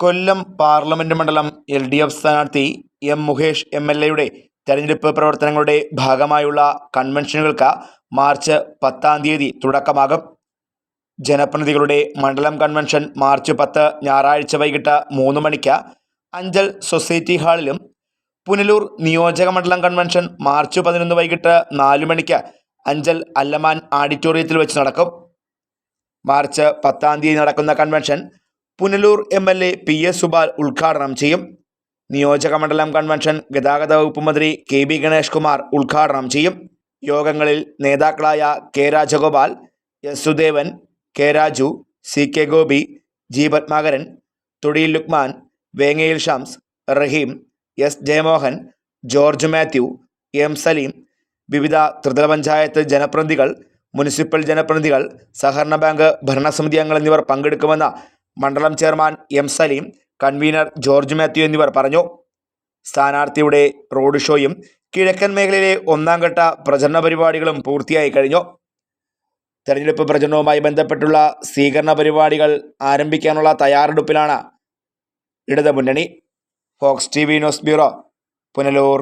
കൊല്ലം parliament മണ്ഡലം L D F സ്ഥാനാർത്ഥി M Mukesh M L എയുടെ തെരഞ്ഞെടുപ്പ് പ്രവർത്തനങ്ങളുടെ ഭാഗമായുള്ള കൺവെൻഷനുകൾക്ക് മാർച്ച് പത്താം തീയതി തുടക്കമാകും. ജനപ്രതിനിധികളുടെ മണ്ഡലം കൺവെൻഷൻ മാർച്ച് പത്ത് ഞായറാഴ്ച വൈകിട്ട് മൂന്ന് മണിക്ക് അഞ്ചൽ സൊസൈറ്റി ഹാളിലും. പുനലൂർ നിയോജക മണ്ഡലം കൺവെൻഷൻ മാർച്ച് പതിനൊന്ന് വൈകിട്ട് നാല് മണിക്ക് അഞ്ചൽ അല്ലമാൻ ആഡിറ്റോറിയത്തിൽ വെച്ച് നടക്കും. മാർച്ച് പത്താം തീയതി നടക്കുന്ന convention Punalur M L A P S Supal ഉദ്ഘാടനം ചെയ്യും. നിയോജക മണ്ഡലം കൺവെൻഷൻ ഗതാഗത വകുപ്പ് മന്ത്രി കെ ബി ഗണേഷ് കുമാർ ഉദ്ഘാടനം ചെയ്യും. യോഗങ്ങളിൽ നേതാക്കളായ K Rajagopal S Sudevan K Raju C K Gopi G Padmakaran Thodiyil Lukman Vengayil Shams Rahim S Jayamohan George Mathew M Salim വിവിധ ത്രിതല പഞ്ചായത്ത് ജനപ്രതിനിധികൾ മുനിസിപ്പൽ ജനപ്രതിനിധികൾ സഹകരണ ബാങ്ക് ഭരണസമിതി അംഗങ്ങൾ എന്നിവർ പങ്കെടുക്കുമെന്ന് മണ്ഡലം chairman M Salim convener George Mathew എന്നിവർ പറഞ്ഞു. സ്ഥാനാർത്ഥിയുടെ റോഡ് ഷോയും കിഴക്കൻ മേഖലയിലെ ഒന്നാം ഘട്ട പ്രചരണ പരിപാടികളും പൂർത്തിയായി കഴിഞ്ഞു. തെരഞ്ഞെടുപ്പ് പ്രചരണവുമായി ബന്ധപ്പെട്ടുള്ള സ്വീകരണ പരിപാടികൾ ആരംഭിക്കാനുള്ള തയ്യാറെടുപ്പിലാണ് ഇടതുമുന്നണി. Fox T V news bureau Punalur.